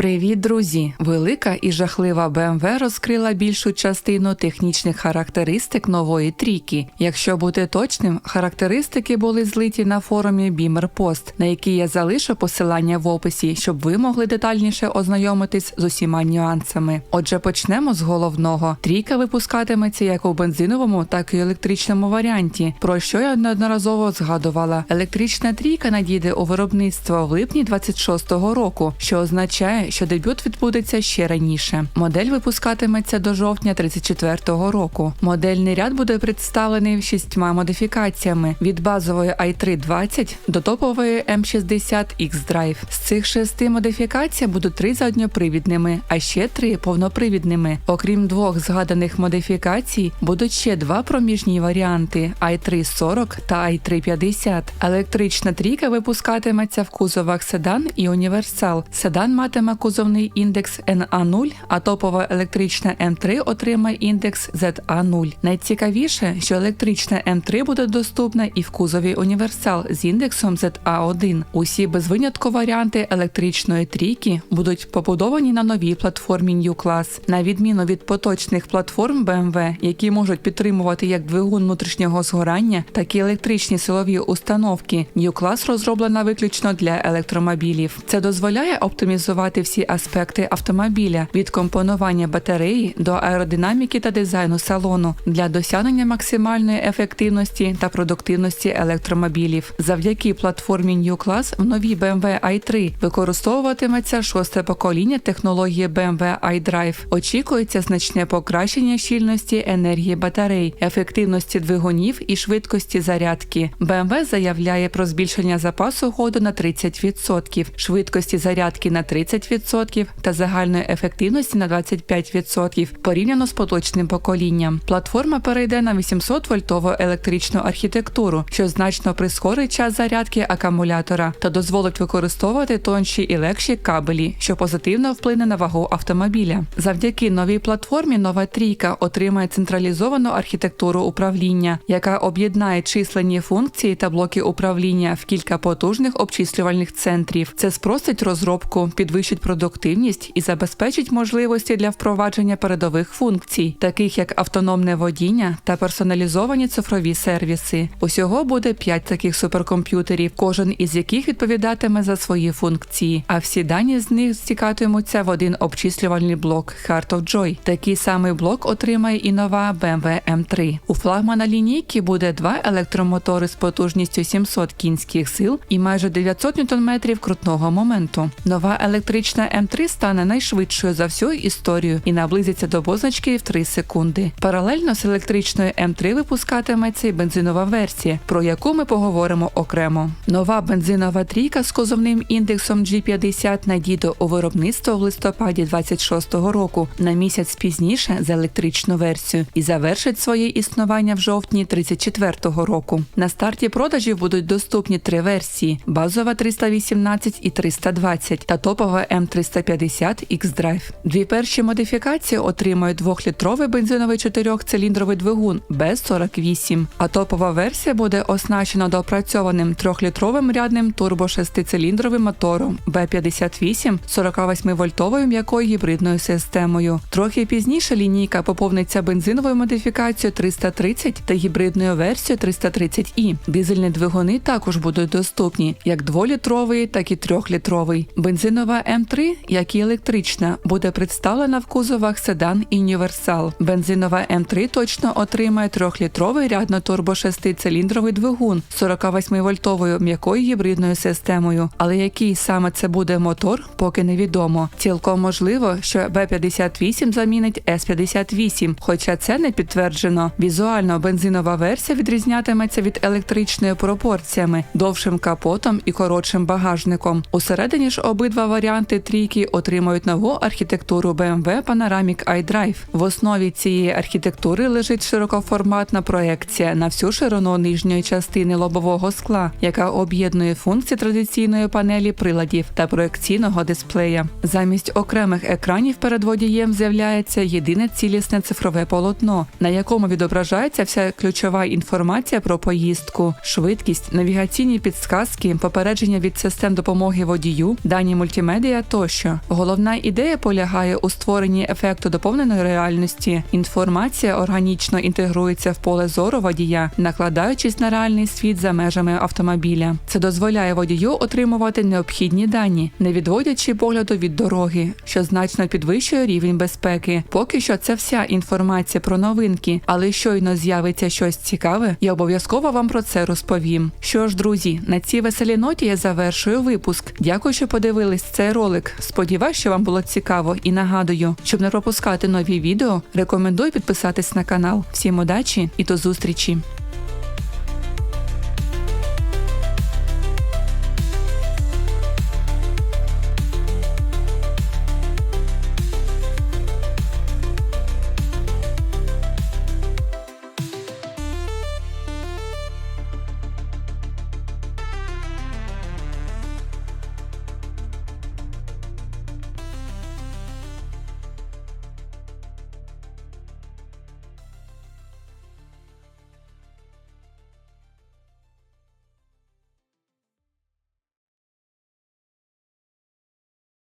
Привіт, друзі! Велика і жахлива BMW розкрила більшу частину технічних характеристик нової трійки. Якщо бути точним, характеристики були злиті на форумі Beamer Post, на який я залишу посилання в описі, щоб ви могли детальніше ознайомитись з усіма нюансами. Отже, почнемо з головного. Трійка випускатиметься як у бензиновому, так і електричному варіанті, про що я неодноразово згадувала. Електрична трійка надійде у виробництво в липні 26-го року, що означає, що дебют відбудеться ще раніше. Модель випускатиметься до жовтня 34-го року. Модельний ряд буде представлений шістьма модифікаціями від базової i320 до топової M60 X-Drive. З цих шести модифікацій будуть три задньопривідними, а ще три повнопривідними. Окрім двох згаданих модифікацій, будуть ще два проміжні варіанти i340 та i350. Електрична трійка випускатиметься в кузовах седан і універсал. Седан матиме кузовний індекс NA0, а топова електрична М3 отримає індекс ZA0. Найцікавіше, що електрична М3 буде доступна і в кузові універсал з індексом ZA1. Усі без винятку варіанти електричної трійки будуть побудовані на новій платформі New Class. На відміну від поточних платформ BMW, які можуть підтримувати як двигун внутрішнього згорання, так і електричні силові установки. New Class розроблена виключно для електромобілів. Це дозволяє оптимізувати всі аспекти автомобіля від компонування батареї до аеродинаміки та дизайну салону для досягнення максимальної ефективності та продуктивності електромобілів. Завдяки платформі New Class в новій BMW i3 використовуватиметься шосте покоління технології BMW iDrive. Очікується значне покращення щільності енергії батарей, ефективності двигунів і швидкості зарядки. BMW заявляє про збільшення запасу ходу на 30%, швидкості зарядки на 30% та загальної ефективності на 25% порівняно з поточним поколінням. Платформа перейде на 800 вольтову електричну архітектуру, що значно прискорить час зарядки акумулятора та дозволить використовувати тонші і легші кабелі, що позитивно вплине на вагу автомобіля. Завдяки новій платформі нова трійка отримає централізовану архітектуру управління, яка об'єднає численні функції та блоки управління в кілька потужних обчислювальних центрів. Це спростить розробку, підвищить продуктивність і забезпечить можливості для впровадження передових функцій, таких як автономне водіння та персоналізовані цифрові сервіси. Усього буде 5 таких суперкомп'ютерів, кожен із яких відповідатиме за свої функції, а всі дані з них стікатимуться в один обчислювальний блок Heart of Joy. Такий самий блок отримає і нова BMW M3. У флагмана лінійки буде два електромотори з потужністю 700 кінських сил і майже 900 Нм крутного моменту. Нова електрична М3 стане найшвидшою за всю історію і наблизиться до позначки в 3 секунди. Паралельно з електричною М3 випускатиметься і бензинова версія, про яку ми поговоримо окремо. Нова бензинова трійка з кузовним індексом G50 надійде у виробництво в листопаді 26-го року на місяць пізніше за електричну версію і завершить своє існування в жовтні 34-го року. На старті продажів будуть доступні три версії: базова 318 і 320 та топова М350 X-Drive. Дві перші модифікації отримають 2-літровий бензиновий чотирьохциліндровий двигун Б48, а топова версія буде оснащена доопрацьованим 3-літровим рядним турбо-шестициліндровим мотором Б58 48-вольтовою м'якою гібридною системою. Трохи пізніше лінійка поповниться бензиновою модифікацією 330 та гібридною версією 330i. Дизельні двигуни також будуть доступні як 2-літровий, так і 3-літровий. Бензинова М3, як і електрична, буде представлена в кузовах седан і універсал. Бензинова М3 точно отримає 3-літровий рядно турбо 6-циліндровий двигун з 48-вольтовою м'якою гібридною системою. Але який саме це буде мотор, поки невідомо. Цілком можливо, що Б58 замінить С58, хоча це не підтверджено. Візуально бензинова версія відрізнятиметься від електричної пропорціями, довшим капотом і коротшим багажником. Усередині ж обидва варіанти трійки отримають нову архітектуру BMW Panoramic iDrive. В основі цієї архітектури лежить широкоформатна проекція на всю ширину нижньої частини лобового скла, яка об'єднує функції традиційної панелі приладів та проекційного дисплея. Замість окремих екранів перед водієм з'являється єдине цілісне цифрове полотно, на якому відображається вся ключова інформація про поїздку, швидкість, навігаційні підсказки, попередження від систем допомоги водію, дані мультимедіа тощо. Головна ідея полягає у створенні ефекту доповненої реальності. Інформація органічно інтегрується в поле зору водія, накладаючись на реальний світ за межами автомобіля. Це дозволяє водію отримувати необхідні дані, не відводячи погляду від дороги, що значно підвищує рівень безпеки. Поки що це вся інформація про новинки, але щойно з'явиться щось цікаве, я обов'язково вам про це розповім. Що ж, друзі, на цій веселій ноті я завершую випуск. Дякую, що подивились цей ролик. Сподіваюсь, що вам було цікаво і нагадую, щоб не пропускати нові відео, рекомендую підписатись на канал. Всім удачі і до зустрічі!